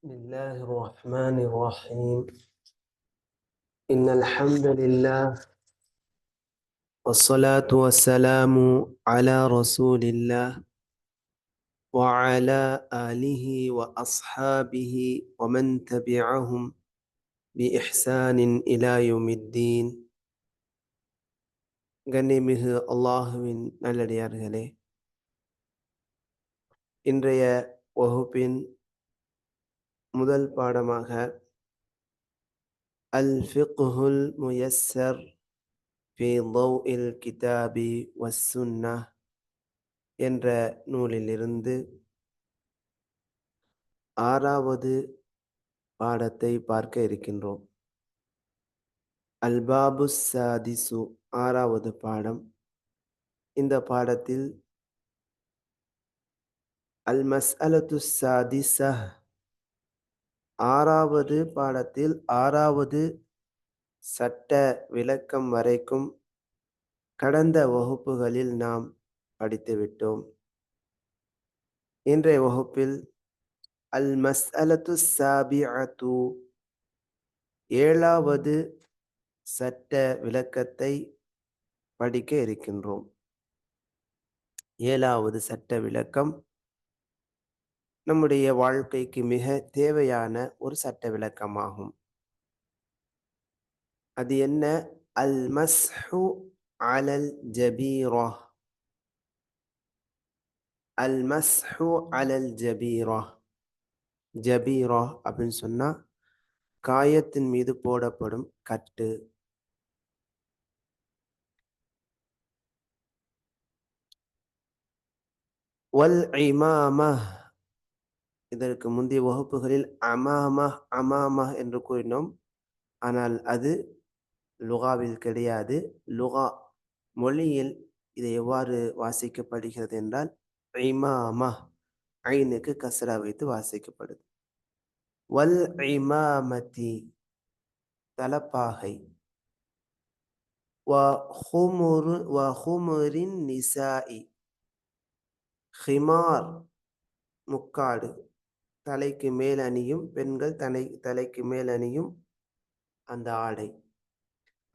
بسم الله الرحمن الرحيم إن الحمد لله والصلاة والسلام على رسول الله وعلى آله وأصحابه ومن تبعهم بإحسان إلى يوم الدين கண்ணிமிகு அல்லாஹுவின் நல்லடியார்களே இன்றைய வகுப்பின் முதல் பாடமாக அல் ஃபிக்ஹுல் முயஸ்ஸர் ஃபி தௌஇல் கிதாபி வஸ்ஸுன்னா என்ற நூலிலிருந்து ஆறாவது பாடத்தை பார்க்க இருக்கின்றோம். அல்பாபு சாதிசு ஆறாவது பாடம். இந்த பாடத்தில் அல் மஸ் அலத்து சாதிசஹ் ஆறாவது பாடத்தில் ஆறாவது சட்ட விளக்கம் வரைக்கும் கடந்த வகுப்புகளில் நாம் படித்துவிட்டோம் இன்றைய வகுப்பில் அல் மஸ் மஸ்அலத்து சாபிஅத்து ஏழாவது சட்ட விளக்கத்தை படிக்க இருக்கின்றோம். ஏழாவது சட்ட விளக்கம் நம்முடைய வாழ்க்கைக்கு மிக தேவையான ஒரு சட்ட விளக்கமாகும். அது என்ன? அல் மஸ்ஹு அலல் ஜபீரா. அல் மஸ்ஹு அலல் ஜபீரா. ஜபீரா அப்படின்னு சொன்னா காயத்தின் மீது போடப்படும் கட்டு. வல் இமாமா இதற்கு முந்தைய வகுப்புகளில் அமாமா அமாமா என்று கூறினோம். ஆனால் அது லுகாவில் கிடையாது. லுகா மொழியில் இது எவ்வாறு வாசிக்கப்படுகிறது என்றால் இமாமா ஐனுக்கு கசரா வைத்து வாசிக்கப்படுது. வல் ஐமாமதி தலப்பாகை. நிசாஇ. ஹிமார் முக்காடு. தலைக்கு மேல் அணியும் பெண்கள் தலை தலைக்கு மேல் அணியும் அந்த ஆடை.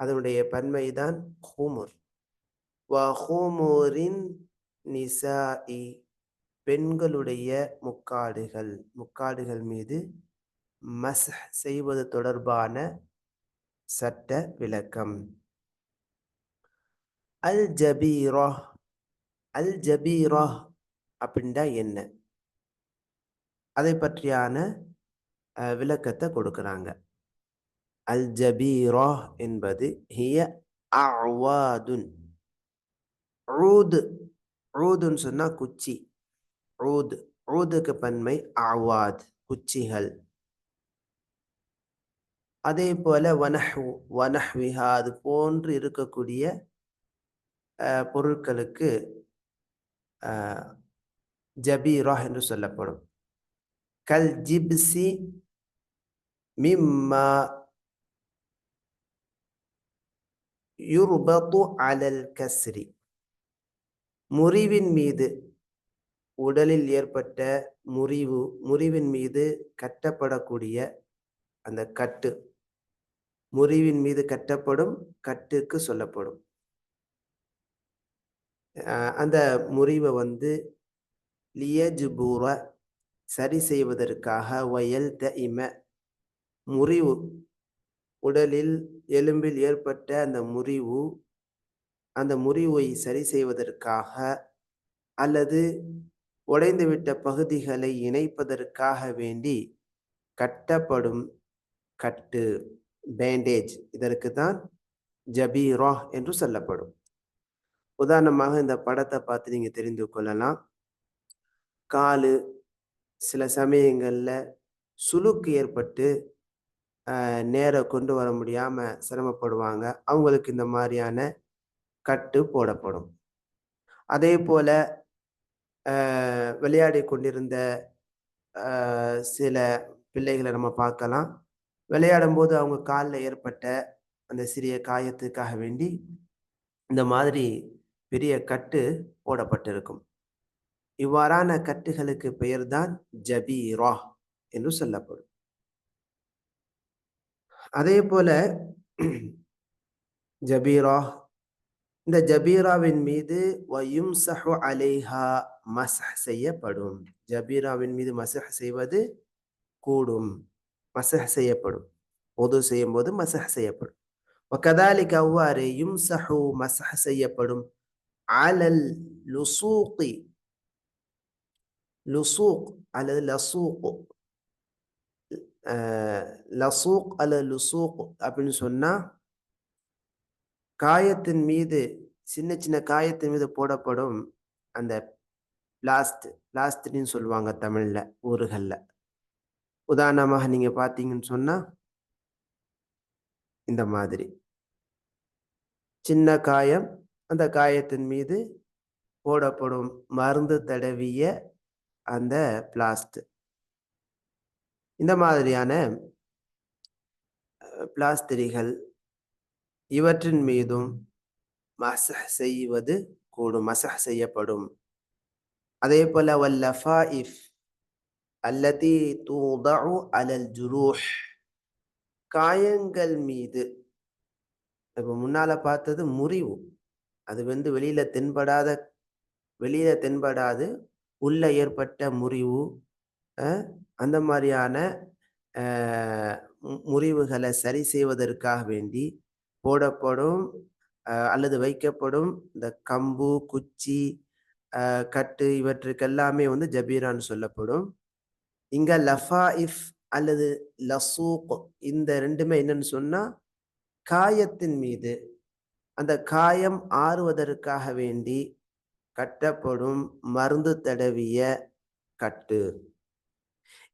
அதனுடைய பன்மைதான் ஹூமுர். நிசா நிசாஇ பெண்களுடைய முக்காடுகள். முக்காடுகள் மீது மஸ் செய்வது தொடர்பான சட்ட விளக்கம். அல் ஜபீரா அல் ஜபீரா அப்படின்னா என்ன? அதை பற்றியான விளக்கத்தை கொடுக்குறாங்க. அல் ஜபீரா என்பது ஹிய அவாதுன் ரூது ரூதுன்னு சொன்னா குச்சி. ரூது ஊதுக்கு பன்மை அவாத் குச்சிகள். அதே போல வனஹ் வனஹ்விஹா அது போன்று இருக்கக்கூடிய பொருட்களுக்கு ஜபீரா என்று சொல்லப்படும். கல் ஜிப்சி மிம்மா யுர்பத்து அலல் கஸ்ரி முறிவின் மீது உடலில் ஏற்பட்ட முறிவு முறிவின் மீது கட்டப்படக்கூடிய அந்த கட்டு. முறிவின் மீது கட்டப்படும் கட்டுக்கு சொல்லப்படும். அந்த முறிவை வந்து லியஜ்பூர சரி செய்வதற்காக வயல் த இம முறிவு. உடலில் எலும்பில் ஏற்பட்ட அந்த முறிவு அந்த முறிவை சரி செய்வதற்காக அல்லது உடைந்துவிட்ட பகுதிகளை இணைப்பதற்காக வேண்டி கட்டப்படும் கட்டு பேண்டேஜ் இதற்கு தான் ஜபீரா என்று சொல்லப்படும். உதாரணமாக இந்த படத்தை பார்த்து நீங்கள் தெரிந்து கொள்ளலாம். காலு சில சமயங்களில் சுலுக்கு ஏற்பட்டு நேர கொண்டு வர முடியாமல் சிரமப்படுவாங்க. அவங்களுக்கு இந்த மாதிரியான கட்டு போடப்படும். அதே போல் விளையாடி கொண்டிருந்த சில பிள்ளைகளை நம்ம பார்க்கலாம். விளையாடும் போது அவங்க காலில் ஏற்பட்ட அந்த சிறிய காயத்துக்காக வேண்டி இந்த மாதிரி பெரிய கட்டு போடப்பட்டிருக்கும். இவ்வாறான கட்டுகளுக்கு பெயர்தான் ஜபீரா என்று சொல்லப்படும். அதே போல ஜபீரா இந்த ஜபீராவின் மீது வயும் சஹு அலைஹா மசஹ் செய்யப்படும். ஜபீராவின் மீது மசஹ் செய்வது கூடும் மசஹ் செய்யப்படும். பொது செய்யும் போது மசஹ் செய்யப்படும். கதாலிக்கு அவ்வாறு யும் சஹு மசஹ செய்யப்படும். அலல் லுசூக்கி லுசூக் அல்லது லசூக் லசூக் அல்லது லுசூக் அப்படின்னு சொன்னா காயத்தின் மீது சின்ன சின்ன காயத்தின் மீது போடப்படும் அந்த பிளாஸ்ட் பிளாஸ்டின்னு சொல்லுவாங்க தமிழ்ல ஊர்களில் உதாரணமாக நீங்க பார்த்தீங்கன்னு சொன்னா இந்த மாதிரி. சின்ன காயம் அந்த காயத்தின் மீது போடப்படும் மருந்து தடவிய அந்த பிளாஸ்ட். இந்த மாதிரியான பிளாஸ்திரிகள் இவற்றின் மீதும் மசஹ் செய்வது கூடும் மசஹ் செய்யப்படும். அதே போல வல்லஃபாயிஃப் அல்லதி தூதஉ அலல் ஜுரூஹ். காயங்கள் மீது இப்போ முன்னால பார்த்தது முறிவு. அது வந்து வெளியில தென்படாத வெளியில தென்படாது உள்ள ஏற்பட்ட முறிவு அந்த மாதிரியான முறிவுகளை சரி செய்வதற்காக வேண்டி போடப்படும் அல்லது வைக்கப்படும் இந்த கம்பு குச்சி கட்டு இவற்றுக்கெல்லாமே வந்து ஜபீரான்னு சொல்லப்படும். இங்க இஃப் அல்லது லசூக் இந்த ரெண்டுமே என்னன்னு சொன்னா காயத்தின் மீது. அந்த காயம் ஆறுவதற்காக வேண்டி கட்டப்படும் மருந்து தடவிய கட்டு.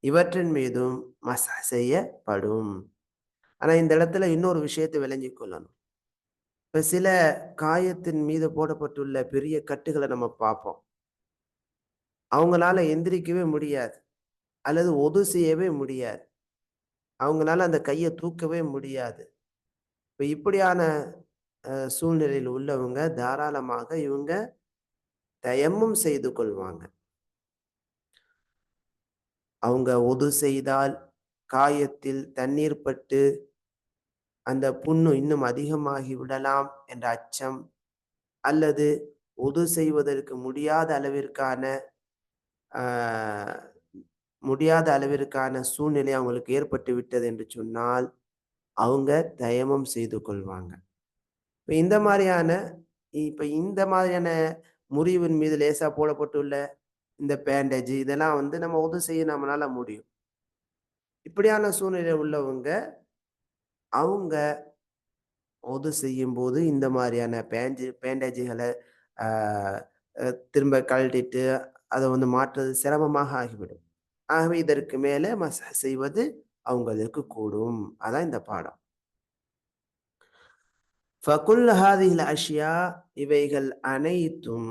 இவற்றின் மீதும் மசா செய்யப்படும். ஆனா இந்த இடத்துல இன்னொரு விஷயத்தை விளங்கி கொள்ளணும். இப்ப சில காயத்தின் மீது போடப்பட்டுள்ள பெரிய கட்டுகளை நம்ம பார்ப்போம். அவங்களால எந்திரிக்கவே முடியாது. அல்லது ஒது செய்யவே முடியாது. அவங்களால அந்த கையை தூக்கவே முடியாது. இப்போ இப்படியான சூழ்நிலையில் உள்ளவங்க தாராளமாக இவங்க தயமும் செய்து கொள்வாங்க. அவங்க ஒது செய்தால் காயத்தில் தண்ணீர் பட்டு அந்த புண்ணு இன்னும் அதிகமாகி விடலாம் என்ற அச்சம் அல்லது உது செய்வதற்கு முடியாத அளவிற்கான முடியாத அளவிற்கான சூழ்நிலை அவங்களுக்கு ஏற்பட்டு விட்டது என்று சொன்னால் அவங்க தயமம் செய்து கொள்வாங்க. இப்போ இந்த மாதிரியான இப்போ இந்த மாதிரியான முறிவின் மீது லேசா போடப்பட்டுள்ள இந்த பேண்டேஜ் இதெல்லாம் வந்து நம்ம உதவி செய்ய நம்மளால முடியும். இப்படியான சூழ்நிலை உள்ளவங்க அவங்க உதவி செய்யும் போது இந்த மாதிரியான பேஞ்சு பேண்டேஜுகளை திரும்ப கழட்டிட்டு அதை வந்து மாற்றுறது சிரமமாக ஆகிவிடும். ஆகவே இதற்கு மேலே மச செய்வது அவங்களுக்கு கூடும். அதான் இந்த பாடம். ஃபகுல் ஹாதிஹில் அஷ்யா இவைகள் அனைத்தும்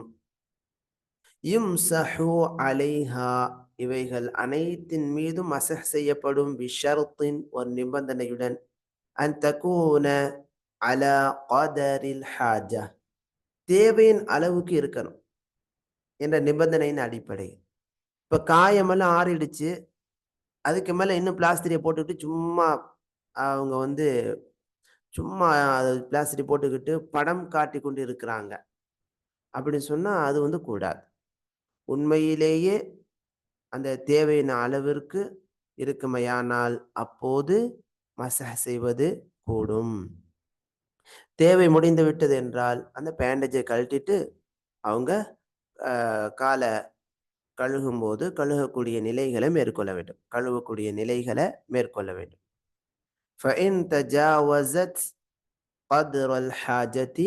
யும்சஹு அலைஹா இவைகள் அனைத்தின் மீதும் அசஹ் செய்யப்படும் விஷருத்தின் ஒரு நிபந்தனையுடன் அன் தகூன அல காதரில் ஹாஜா தேவையின் அளவுக்கு இருக்கணும் என்ற நிபந்தனையின் அடிப்படை இப்போ காயமெல்லாம் ஆறிடுச்சு அதுக்கு மேலே இன்னும் பிளாஸ்டரியை போட்டுக்கிட்டு சும்மா அவங்க வந்து சும்மா பிளாஸ்டிக் போட்டுக்கிட்டு படம் காட்டி கொண்டு இருக்கிறாங்க அப்படின்னு சொன்னால் அது வந்து கூடாது. உண்மையிலேயே அந்த தேவையின அளவிற்கு இருக்குமையானால் அப்போது மசஹ செய்வது கூடும். தேவை முடிந்து விட்டது என்றால் அந்த பேண்டேஜை கழட்டிட்டு அவங்க காலை கழுகும்போது கழுகக்கூடிய நிலைகளை மேற்கொள்ள வேண்டும். கழுவக்கூடிய நிலைகளை மேற்கொள்ள வேண்டும். فإن تجاوزت قدر الحاجة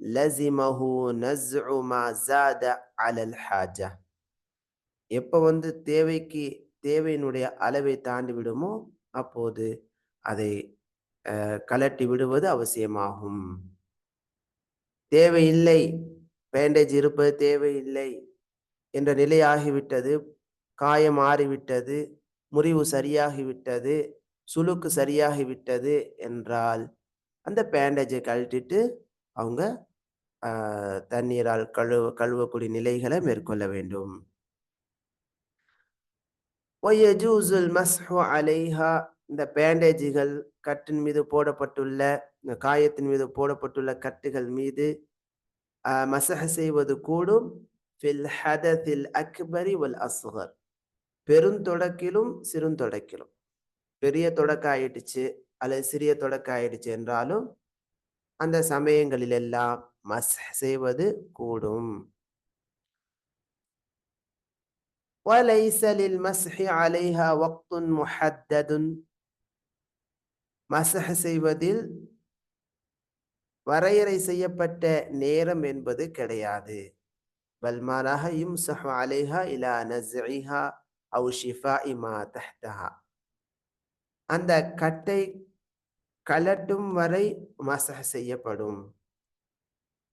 لزمه نزع ما زاد على الحاجة எப்போ வந்து தேவைக்கு தேவையினுடைய அளவை தாண்டி விடுமோ அப்போது அதை கலட்டி விடுவது அவசியமாகும் தேவையில்லை பேண்டேஜ் இருப்பது தேவையில்லை என்ற நிலை ஆகிவிட்டது காயம் மாறிவிட்டது முறிவு சரியாகிவிட்டது சுளுக்கு சரியாகிவிட்டது என்றால் அந்த பேண்டேஜை கழட்டிட்டு அவங்க தண்ணீரால் கழுவ கழுவக்கூடிய நிலைகளை மேற்கொள்ள வேண்டும். ஒயஜூசுல் மஸ்ஹு அலைஹா இந்த பேண்டேஜுகள் கட்டின் மீது போடப்பட்டுள்ள இந்த காயத்தின் மீது போடப்பட்டுள்ள கட்டுகள் மீது மசஹ செய்வது கூடும். ஃபில் ஹதத்தில் அக்பரி வல் அஸ்கர் பெருந்தொடக்கிலும் சிறுந்தொடக்கிலும். பெரிய தொடக்க ஆயிடுச்சு அல்லது சிறிய தொடக்க ஆயிடுச்சு என்றாலும் அந்த சமயங்களில் எல்லாம் மஸ் செய்வது கூடும் وليس للمسح عليها وقت محدد மசஹ் செய்வதில் வரையறை செய்யப்பட்ட நேரம் என்பது கிடையாது பல்மானாக யும்சஹு அலைஹா இலா நஸ்இஹா அவு ஷிஃபா இமா தஹ்தஹா அந்த கட்டை கலட்டும் வரை மசக செய்யப்படும்.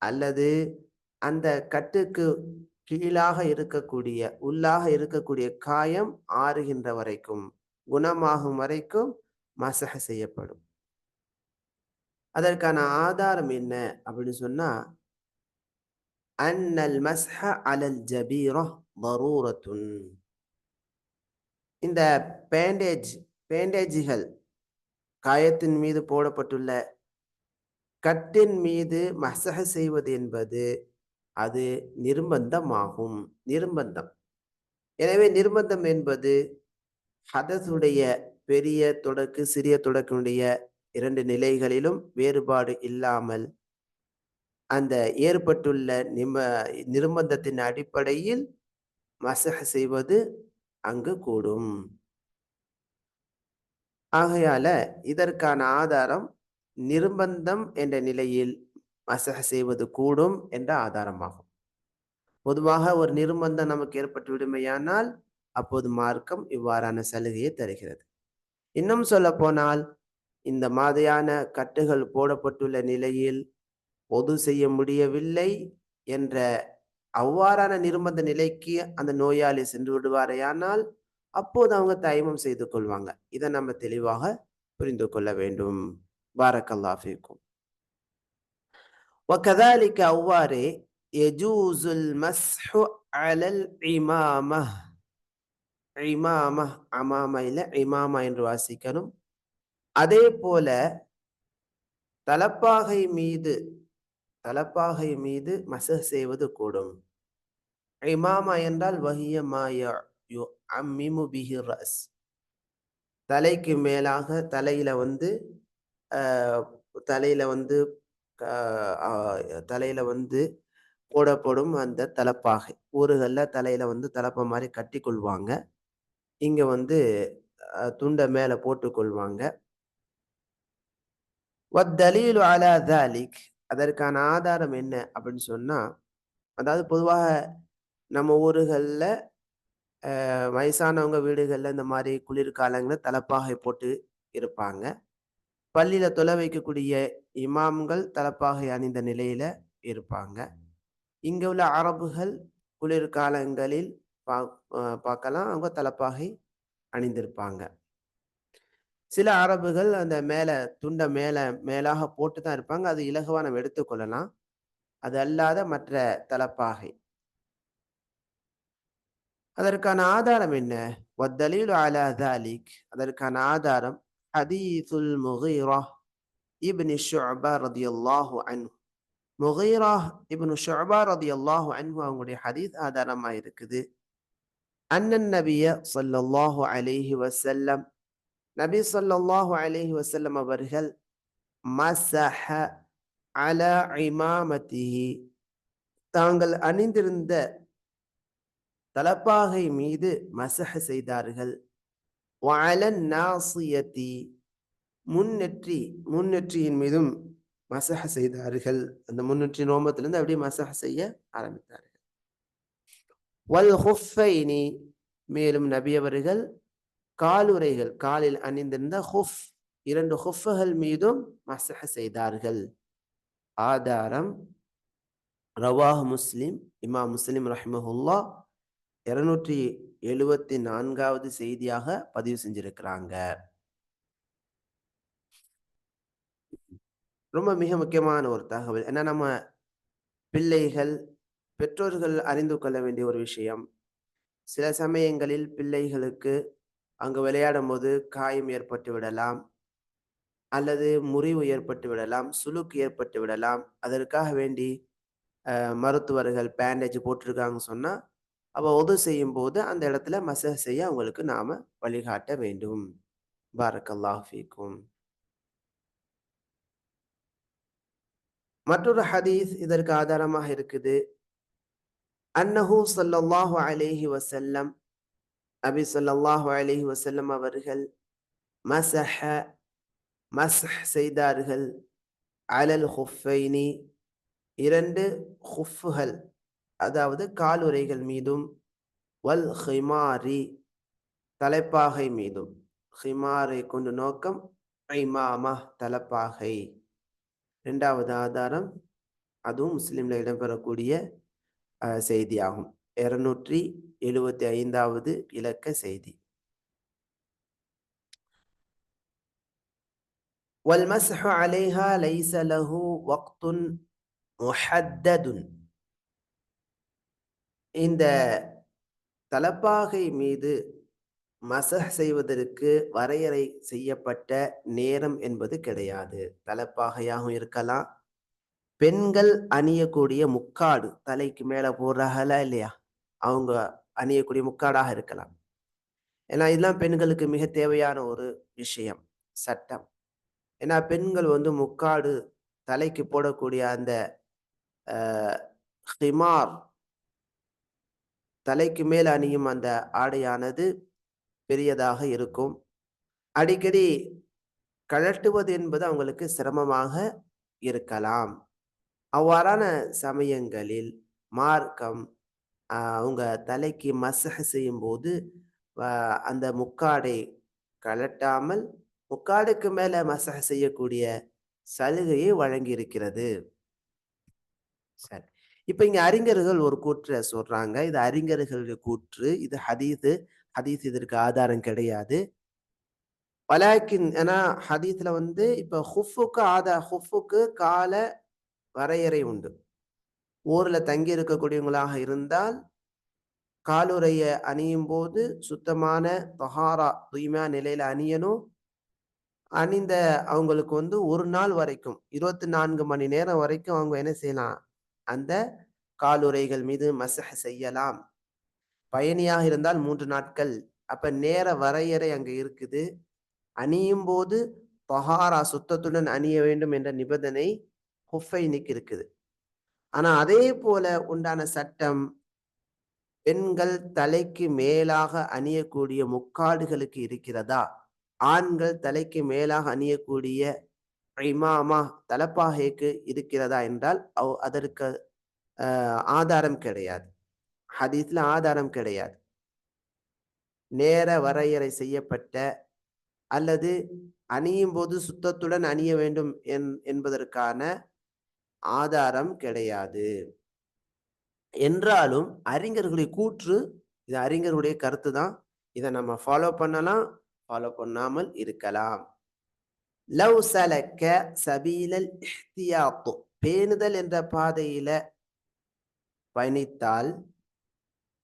அல்லது அந்த கட்டுக்கு கீழாக இருக்கக்கூடிய உள்ளாக இருக்கக்கூடிய காயம் ஆறுகின்ற வரைக்கும் குணமாகும் வரைக்கும் மசக செய்யப்படும். அதற்கான ஆதாரம் என்ன அப்படின்னு சொன்னா அன்னல் மஸ்ஹ அலல் ஜபீரோ தரூரத்துன். இந்த பேண்டேஜ் பேண்டேஜிகள் காயத்தின் மீது போடப்பட்டுள்ள கட்டின் மீது மசக செய்வது என்பது அது நிர்பந்தமாகும். நிர்பந்தம். எனவே நிர்பந்தம் என்பது ஹதசுடைய பெரிய தொடக்கு சிறிய தொடக்கினுடைய இரண்டு நிலைகளிலும் வேறுபாடு இல்லாமல் அந்த ஏற்பட்டுள்ள நிம நிர்பந்தத்தின் அடிப்படையில் மசக செய்வது அங்கு கூடும். ஆகையால இதற்கான ஆதாரம் நிர்பந்தம் என்ற நிலையில் மசக செய்வது கூடும் என்ற ஆதாரமாகும். பொதுவாக ஒரு நிர்பந்தம் நமக்கு ஏற்பட்டு விடுமையானால் அப்போது மார்க்கம் இவ்வாறான சலுகையை தருகிறது. இன்னும் சொல்ல போனால் இந்த மாதிரியான கட்டுகள் போடப்பட்டுள்ள நிலையில் பொது செய்ய முடியவில்லை என்ற அவ்வாறான நிர்பந்த நிலைக்கு அந்த நோயாளி சென்று விடுவாரையானால் அப்போது அவங்க தயமம் செய்து கொள்வாங்க இதை நம்ம தெளிவாக புரிந்து கொள்ள வேண்டும் பாரக்கல்லாஃபிக்கும் وكذلك அவ்வாறே يجوز المسح على الإمامة இமாமா அமாமா இல்ல இமாமா என்று வாசிக்கணும் அதே போல தலப்பாகை மீது தலப்பாகை மீது மச செய்வது கூடும் இமாமா என்றால் வஹிய மாயா அம்மிமு பிஹி ரஸ். தலைக்கு மேலாக தலையில வந்து தலையில வந்து தலையில வந்து போடப்படும் அந்த தலப்பாகை. ஊருகளில் தலையில வந்து தலப்பை மாதிரி கட்டி கொள்வாங்க இங்க வந்து துண்டை மேலே போட்டுக்கொள்வாங்க. வத்தலீலு அலா தாலிக் அதற்கான ஆதாரம் என்ன அப்படின்னு சொன்னா அதாவது பொதுவாக நம்ம ஊர்களில் வயசானவங்க வீடுகளில் இந்த மாதிரி குளிர்காலங்களில் தலப்பாகை போட்டு இருப்பாங்க. பள்ளியில் தொலை வைக்கக்கூடிய இமாம்கள் தலப்பாகை அணிந்த நிலையில் இருப்பாங்க. இங்கே உள்ள அரபுகள் குளிர்காலங்களில் பா பார்க்கலாம். அவங்க தலப்பாகை அணிந்திருப்பாங்க. சில அரபுகள் அந்த மேலே துண்டை மேலே மேலாக போட்டு தான் இருப்பாங்க. அது இலகுவா நம்ம எடுத்துக்கொள்ளலாம். அது அல்லாத மற்ற தலப்பாகை. அதற்கான ஆதாரம் என்ன? வத்தலீல் அலா தாலிக். அதற்கான ஆதாரம் ஹதீசுல் முகீரா இப்னி ஷுஅபா ரதியல்லாஹு அன்ஹு. முகீரா இப்னு ஷுஅபா ரதியல்லாஹு அன்ஹு அவங்களுடைய ஹதீஸ் ஆதாரமா இருக்குது. அண்ணன் நபிய சொல்லல்லாஹு அலைஹி வசல்லம் நபி சொல்லல்லாஹு அலைஹி வசல்லம் அவர்கள் மசஹ அல இமாமத்திஹி தாங்கள் அணிந்திருந்த தலப்பாகை மீது மசஹ செய்தார்கள். வஅலன் நாசியத்தி முன்னெற்றி முன்னெற்றியின் மீதும் மசஹ செய்தார்கள். அந்த முன்னெற்றி நோம்பத்திலிருந்து அப்படியே மசஹ செய்ய ஆரம்பித்தார்கள். வல் ஹுஃபைனி மேலும் நபியவர்கள் காலுரைகள் காலில் அணிந்திருந்த ஹுஃப் இரண்டு ஹுஃபுகள் மீதும் மசஹ செய்தார்கள். ஆதாரம் ரவாஹ் முஸ்லிம் இமா முஸ்லிம் ரஹ்மஹுல்லா இருநூற்றி எழுபத்தி நான்காவது செய்தியாக பதிவு செஞ்சிருக்கிறாங்க. ரொம்ப மிக முக்கியமான ஒரு தகவல். ஏன்னா நம்ம பிள்ளைகள் பெற்றோர்கள் அறிந்து கொள்ள வேண்டிய ஒரு விஷயம். சில சமயங்களில் பிள்ளைகளுக்கு அங்கு விளையாடும்போது காயம் ஏற்பட்டு விடலாம். அல்லது முறிவு ஏற்பட்டு விடலாம். சுளுக்கு ஏற்பட்டு விடலாம். அதற்காக வேண்டி மருத்துவர்கள் பேண்டேஜ் போட்டிருக்காங்க சொன்னால் அப்போ உதவு செய்யும் போது அந்த இடத்துல மசக செய்ய அவங்களுக்கு நாம வழிகாட்ட வேண்டும். பாரக்கல்லாஃபிக்கும் மற்றொரு ஹதீஸ் இதற்கு ஆதாரமாக இருக்குது. அன்னஹு ஸல்லல்லாஹு அலேஹி வசல்லம் அபி ஸல்லல்லாஹு அலேஹி வசல்லம் அவர்கள் மசஹ மஸ்ஹ் செய்தார்கள். அலல் ஹுஃபைனி இரண்டு ஹுஃபுகள். அதாவது காலுறைகள் மீதும் வல் ஹிமாரி தலைப்பாகை மீதும் ஹிமாரை கொண்டு நோக்கம் ஐமாமா தலைப்பாகை இரண்டாவது ஆதாரம் அதுவும் முஸ்லிம்ல இடம்பெறக்கூடிய அஹ், செய்தியாகும் இருநூற்றி எழுபத்தி ஐந்தாவது இலக்க செய்தி والمسح عليها ليس له وقت محدد இந்த தலப்பாகை மீது மசஹ் செய்வதற்கு வரையறை செய்யப்பட்ட நேரம் என்பது கிடையாது. தலப்பாகையாகவும் இருக்கலாம். பெண்கள் அணியக்கூடிய முக்காடு தலைக்கு மேல போடுறாங்களா இல்லையா? அவங்க அணியக்கூடிய முக்காடாக இருக்கலாம். ஏன்னா இதெல்லாம் பெண்களுக்கு மிக தேவையான ஒரு விஷயம் சட்டம். ஏன்னா பெண்கள் வந்து முக்காடு தலைக்கு போடக்கூடிய அந்த ஹிமார் தலைக்கு மேல் அணியும் அந்த ஆடையானது பெரியதாக இருக்கும். அடிக்கடி கழட்டுவது என்பது அவங்களுக்கு சிரமமாக இருக்கலாம். அவ்வாறான சமயங்களில் மார்க்கம் அவங்க தலைக்கு மசஹ செய்யும் போது அந்த முக்காடை கழட்டாமல் முக்காடுக்கு மேல மசக செய்யக்கூடிய சலுகையை வழங்கியிருக்கிறது. சரி. இப்போ இங்கே அறிஞர்கள் ஒரு கூற்றை சொல்றாங்க. இது அறிஞர்களுடைய கூற்று. இது ஹதீது ஹதீஸ் இதற்கு ஆதாரம் கிடையாது. வலாக்கின் ஏன்னா ஹதீஸ்ல வந்து இப்போ ஹுஃபுக்கு ஆதா ஹுஃபுக்கு கால வரையறை உண்டு. ஊர்ல தங்கி இருக்கக்கூடியவங்களாக இருந்தால் காலுறைய அணியும் போது சுத்தமான தொஹாரா தூய்மையான நிலையில அணியணும். அணிந்த அவங்களுக்கு வந்து ஒரு நாள் வரைக்கும் இருபத்தி நான்கு மணி நேரம் வரைக்கும் அவங்க என்ன செய்யலாம்? அந்த காலுறைகள் மீது மசஹ செய்யலாம். பயணியாக இருந்தால் மூன்று நாட்கள். அப்ப நேர வரையறை அங்க இருக்குது. அணியும் போது பஹாரா சுத்தத்துடன் அணிய வேண்டும் என்ற நிபந்தனை ஹுஃபைனுக்கு இருக்குது. ஆனா அதே போல உண்டான சட்டம் பெண்கள் தலைக்கு மேலாக அணியக்கூடிய முக்காடுகளுக்கு இருக்கிறதா? ஆண்கள் தலைக்கு மேலாக அணியக்கூடிய இமாமா தலப்பாகைக்கு இருக்கிறதா? என்றால் அவ் அதற்கு ஆதாரம் கிடையாது. ஹதீஸ்ல ஆதாரம் கிடையாது. நேர வரையறை செய்யப்பட்ட அல்லது அணியும் போது சுத்தத்துடன் அணிய வேண்டும் என்- என்பதற்கான ஆதாரம் கிடையாது. என்றாலும் அறிஞர்களுடைய கூற்று இது அறிஞர்களுடைய கருத்து தான் இதை நம்ம ஃபாலோ பண்ணலாம் ஃபாலோ பண்ணாமல் இருக்கலாம். லவ் சலக்க சபீலல் இஹ்தியாத்து. பேணுதல் என்ற பாதையில பயணித்தால்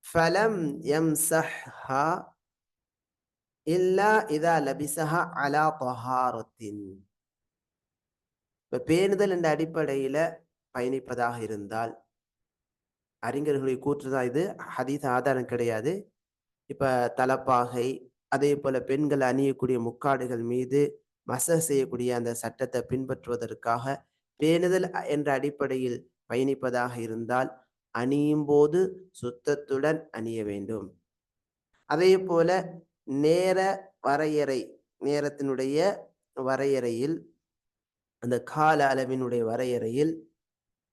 ஃபலம் எம் சஹா இல்லா இதா லபிசஹா அலா தொஹாரத்தின். இப்ப பேணுதல் என்ற அடிப்படையில பயணிப்பதாக இருந்தால் அறிஞர்களுடைய கூற்றுதான் இது. ஹதீஸ் ஆதாரம் கிடையாது. இப்ப தலப்பாகை அதே போல பெண்கள் அணியக்கூடிய முக்காடுகள் மீது மச செய்யக்கூடிய அந்த சட்டத்தை பின்பற்றுவதற்காக பேணுதல் என்ற அடிப்படையில் பயணிப்பதாக இருந்தால் அணியும் போது சுத்தத்துடன் அணிய வேண்டும். அதே போல நேர வரையறை நேரத்தினுடைய வரையறையில் அந்த கால அளவினுடைய வரையறையில்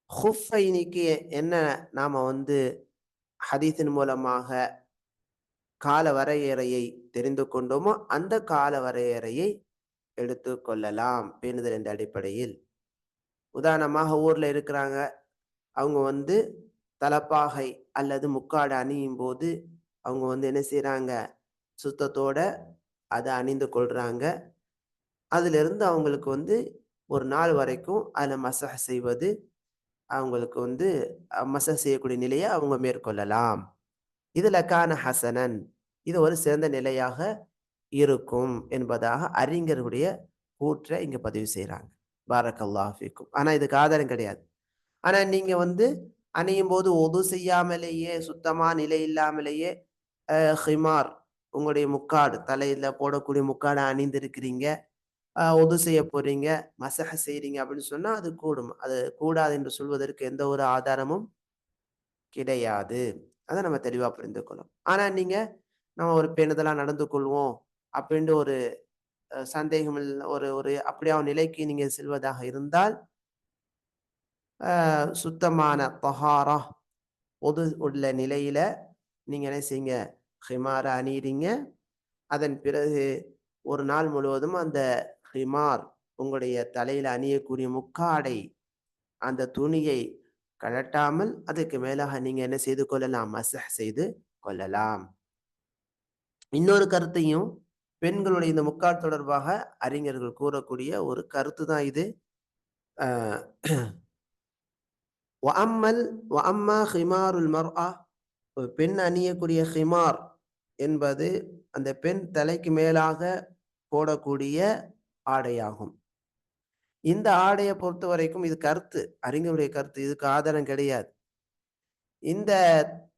ஹுஃபைனிக்கு என்ன நாம வந்து ஹதீஸின் மூலமாக கால வரையறையை தெரிந்து கொண்டோமோ அந்த கால வரையறையை எடுத்து கொள்ளலாம் பேணுதல் என்ற அடிப்படையில். உதாரணமாக ஊர்ல இருக்கிறாங்க. அவங்க வந்து தலப்பாகை அல்லது முக்காடு அணியும் போது அவங்க வந்து என்ன செய்கிறாங்க சுத்தத்தோட அதை அணிந்து கொள்றாங்க. அதிலிருந்து அவங்களுக்கு வந்து ஒரு நாள் வரைக்கும் அதில் மசக செய்வது அவங்களுக்கு வந்து அஹ், செய்யக்கூடிய நிலையை அவங்க மேற்கொள்ளலாம். இதுல கான ஹசனன். இது ஒரு சிறந்த நிலையாக இருக்கும் என்பதாக அறிஞர்களுடைய கூற்றை இங்கே பதிவு செய்கிறாங்க பாரக்கல்லாஃபிக்கும் ஆனால் இதுக்கு ஆதாரம் கிடையாது. ஆனால் நீங்கள் வந்து அணியும் போது ஒது செய்யாமலேயே சுத்தமாக நிலை இல்லாமலேயே ஹிமார் உங்களுடைய முக்காடு தலையில் போடக்கூடிய முக்காடை அணிந்திருக்கிறீங்க ஒது செய்ய போறீங்க மசக செய்கிறீங்க அப்படின்னு சொன்னால் அது கூடும். அது கூடாது என்று சொல்வதற்கு எந்த ஒரு ஆதாரமும் கிடையாது. அதை நம்ம தெளிவாக புரிந்து கொள்ளும் ஆனால் நீங்கள் நம்ம ஒரு பேணுதலா நடந்து கொள்வோம் அப்படின்ற ஒரு சந்தேகம் ஒரு ஒரு அப்படியா நிலைக்கு நீங்கள் செல்வதாக இருந்தால் சுத்தமான தஹாரா பொது உள்ள நிலையில நீங்கள் என்ன செய்யுங்க ஹிமாரை அணியிறீங்க. அதன் பிறகு ஒரு நாள் முழுவதும் அந்த ஹிமார் உங்களுடைய தலையில் அணியக்கூடிய முக்காடை அந்த துணியை கழட்டாமல் அதுக்கு மேலாக நீங்கள் என்ன செய்து கொள்ளலாம்? மசஹ் செய்து கொள்ளலாம். இன்னொரு கருத்தையும் பெண்களுடைய இந்த முக்கால் தொடர்பாக அறிஞர்கள் கூறக்கூடிய ஒரு கருத்து தான் இது. அஹ், வஅம்மல் வஅம்மா ஹிமாருல் மர்ஆ பெண் அணியக்கூடிய ஹிமார் என்பது அந்த பெண் தலைக்கு மேலாக போடக்கூடிய ஆடையாகும். இந்த ஆடையை பொறுத்த வரைக்கும் இது கருத்து அறிஞருடைய கருத்து இதுக்கு ஆதாரம் கிடையாது. இந்த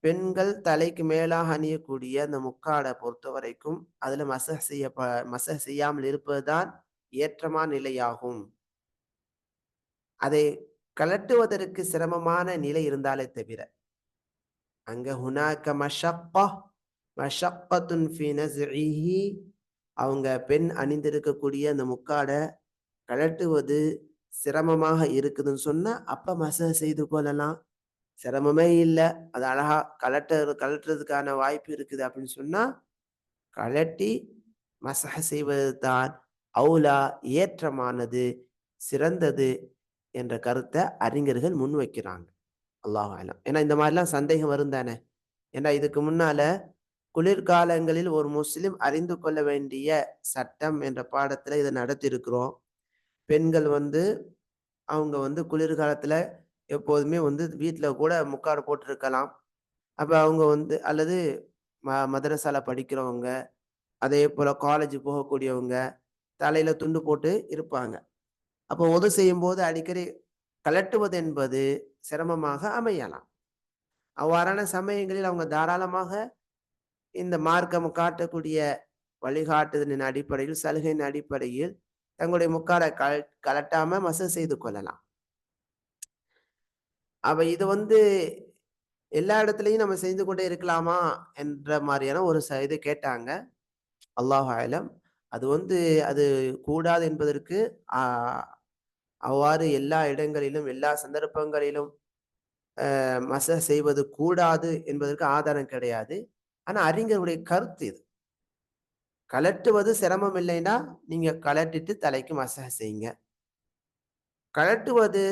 பெண்கள் தலைக்கு மேலாக அணியக்கூடிய அந்த முக்காடை பொறுத்த வரைக்கும் அதுல மசக செய்ய மசக செய்யாமல் இருப்பதுதான் ஏற்றமான நிலையாகும். அதை கலட்டுவதற்கு சிரமமான நிலை இருந்தாலே தவிர. அங்க ஹுனாக்க மஷப்பா மஷப்பத்துன் அவங்க பெண் அணிந்திருக்கக்கூடிய அந்த முக்காடை கழட்டுவது சிரமமாக இருக்குதுன்னு சொன்னா அப்ப மசக செய்து கொள்ளலாம். சிரமமே இல்லை. அது அழகா கலட்ட கலட்டுறதுக்கான வாய்ப்பு இருக்குது அப்படின்னு சொன்னா கழட்டி மசக செய்வது தான் அவுலா ஏற்றமானது சிறந்தது என்ற கருத்தை அறிஞர்கள் முன்வைக்கிறாங்க அல்லாஹ் ஏன்னா இந்த மாதிரிலாம் சந்தேகம் வரும் தானே? ஏன்னா இதுக்கு முன்னால குளிர்காலங்களில் ஒரு முஸ்லிம் அறிந்து கொள்ள வேண்டிய சட்டம் என்ற பாடத்துல இதை நடத்தியிருக்கிறோம். பெண்கள் வந்து அவங்க வந்து குளிர்காலத்துல எப்போதுமே வந்து வீட்டில் கூட முக்காடு போட்டிருக்கலாம். அப்போ அவங்க வந்து அல்லது ம மதரசால படிக்கிறவங்க அதே போல் காலேஜ் போகக்கூடியவங்க தலையில் துண்டு போட்டு இருப்பாங்க. அப்போ உது செய்யும் போது அடிக்கடி கலட்டுவது என்பது சிரமமாக அமையலாம். அவ்வாறான சமயங்களில் அவங்க தாராளமாக இந்த மார்க்கம் காட்டக்கூடிய வழிகாட்டுதலின் அடிப்படையில் சலுகையின் அடிப்படையில் தங்களுடைய முக்காரை கல கலட்டாம மசல் செய்து கொள்ளலாம். அப்ப இது வந்து எல்லா இடத்துலையும் நம்ம செய்து கொண்டே இருக்கலாமா என்ற மாதிரியான ஒரு ச இது கேட்டாங்க. அல்லாஹ் ஆலம் அது வந்து அது கூடாது என்பதற்கு அவ்வாறு எல்லா இடங்களிலும் எல்லா சந்தர்ப்பங்களிலும் மச செய்வது கூடாது என்பதற்கு ஆதாரம் கிடையாது. ஆனால் அறிஞருடைய கருத்து இது. கலட்டுவது சிரமம் இல்லைன்னா நீங்கள் கலட்டிட்டு தலைக்கு மசக செய்யுங்க கலட்டுவது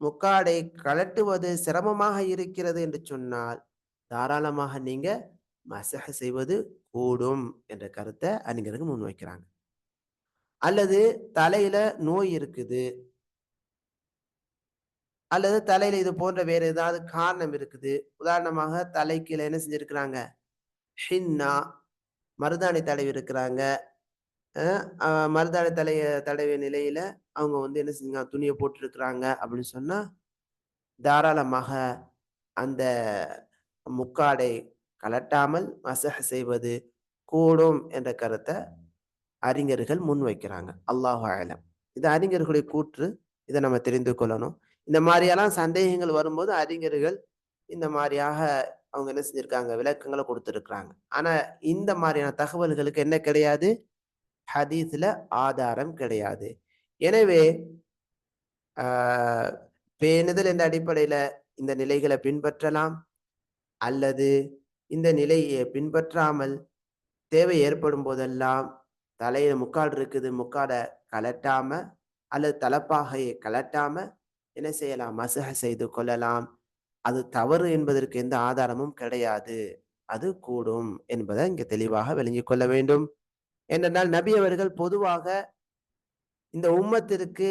முக்காடை கலட்டுவது சிரமமாக இருக்கிறது என்று சொன்னால் தாராளமாக நீங்க மசக செய்வது கூடும் என்ற கருத்தை அறிஞர்கள் முன்வைக்கிறாங்க. அல்லது தலையில நோய் இருக்குது. அல்லது தலையில இது போன்ற வேற ஏதாவது காரணம் இருக்குது. உதாரணமாக தலைக்கீழ என்ன செஞ்சிருக்கிறாங்க? ஹின்னா மருதாணி தடவி இருக்கிறாங்க. மருதாணி தலைய தடவிய நிலையில அவங்க வந்து என்ன செஞ்சாங்க துணியை போட்டிருக்கிறாங்க அப்படின்னு சொன்னா தாராளமாக அந்த முக்காடை கலட்டாமல் மசஹ செய்வது கூடும் என்ற கருத்தை அறிஞர்கள் முன்வைக்கிறாங்க அல்லாஹ் ஆலம் இது அறிஞர்களுடைய கூற்று. இதை நம்ம தெரிந்து கொள்ளணும். இந்த மாதிரியெல்லாம் சந்தேகங்கள் வரும்போது அறிஞர்கள் இந்த மாதிரியாக அவங்க என்ன செஞ்சிருக்காங்க விளக்கங்களை கொடுத்துருக்குறாங்க. ஆனா இந்த மாதிரியான தகவல்களுக்கு என்ன கிடையாது? ஹதீஸில் ஆதாரம் கிடையாது. எனவே ஆஹ் பேணுதல் என்ற அடிப்படையில் இந்த நிலைகளை பின்பற்றலாம். அல்லது இந்த நிலையை பின்பற்றாமல் தேவை ஏற்படும் போதெல்லாம் தலையில முக்காடு இருக்குது முக்காடை கலட்டாம அல்லது தலப்பாகையை கலட்டாம என்ன செய்யலாம்? மசக செய்து கொள்ளலாம். அது தவறு என்பதற்கு எந்த ஆதாரமும் கிடையாது. அது கூடும் என்பதை இங்கே தெளிவாக விளங்கிக் கொள்ள வேண்டும். ஏனென்றால் நபி அவர்கள் பொதுவாக இந்த உம்மத்திற்கு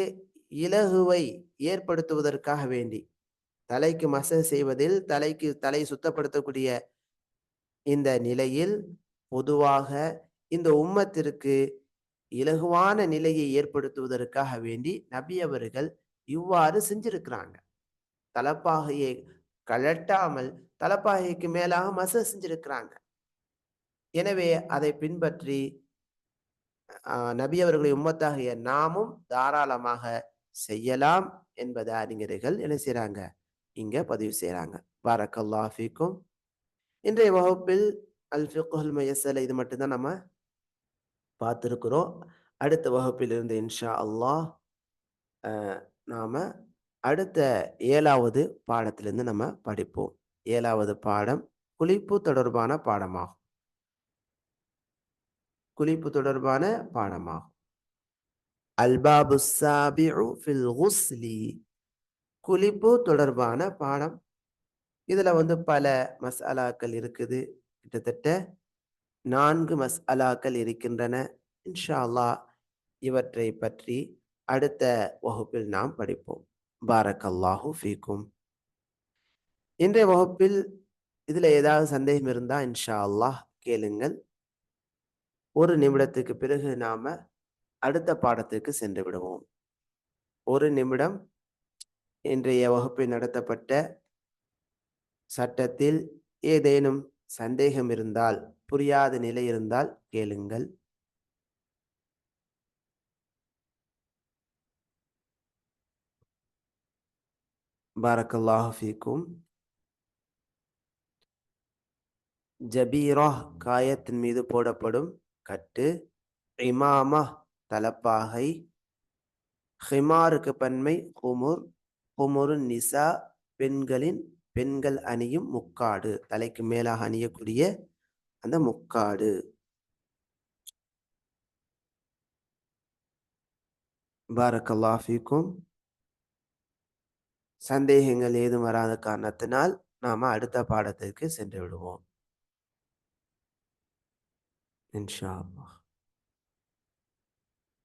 இலகுவை ஏற்படுத்துவதற்காக வேண்டி தலைக்கு மச செய்வதில் தலைக்கு தலை சுத்தப்படுத்தக்கூடிய இந்த நிலையில் பொதுவாக இந்த உம்மத்திற்கு இலகுவான நிலையை ஏற்படுத்துவதற்காக வேண்டி நபி அவர்கள் இவ்வாறு செஞ்சிருக்கிறாங்க. தலப்பாகையை கழட்டாமல் தலப்பாகைக்கு மேலாக மச செஞ்சிருக்கிறாங்க. எனவே அதை பின்பற்றி நபி அவர்களை உம்மத்தாகிய நாமும் தாராளமாக செய்யலாம் என்பதை அறிஞர்கள் என்ன செய்யறாங்க இங்க பதிவு செய்யறாங்க பாரக்கல்லாஃபிக்கும் இன்றைய வகுப்பில் அல் ஃபிகுல் மயசல இது மட்டும்தான் நம்ம பார்த்துருக்குறோம். அடுத்த வகுப்பில் இருந்து இன்ஷா அல்லாஹ் நாம அடுத்த ஏழாவது பாடத்திலிருந்து நம்ம படிப்போம். ஏழாவது பாடம் குளிப்பு தொடர்பான பாடமாகும். குளிப்பு தொடர்பான பாடமாகும். அல்பாபு ஃபில் குஸ்லி. குளிப்பு தொடர்பான பாடம். இதில் வந்து பல மசாலாக்கள் இருக்குது. கிட்டத்தட்ட நான்கு மசாலாக்கள் இருக்கின்றன. இன்ஷா அல்லாஹ் இவற்றை பற்றி அடுத்த வகுப்பில் நாம் படிப்போம். பாரக்கல்லாஹு ஃபீக்கும். இன்றைய வகுப்பில் இதில் ஏதாவது சந்தேகம் இருந்தால் இன்ஷா அல்லாஹ் கேளுங்கள். ஒரு நிமிடத்துக்கு பிறகு நாம அடுத்த பாடத்துக்கு சென்று விடுவோம். ஒரு நிமிடம் இன்றைய வகுப்பில் நடத்தப்பட்ட சட்டத்தில் ஏதேனும் சந்தேகம் இருந்தால் புரியாத நிலை இருந்தால் கேளுங்கள். பாரக்கல்லாஹு ஃபீக்கும். ஜபீரா காயத்தின் மீது போடப்படும் கட்டு இமாமா தலப்பாகை ஹிமாருக்கு பன்மை குமுர் குமுரு நிசா பெண்களின் பெண்கள் அணியும் முக்காடு. தலைக்கு மேலாக அணியக்கூடிய அந்த முக்காடு. பாரக்கல்லாஃபிக்கும் சந்தேகங்கள் ஏதும் வராத காரணத்தினால் நாம அடுத்த பாடத்திற்கு சென்று விடுவோம். இன்ஷா அல்லாஹ்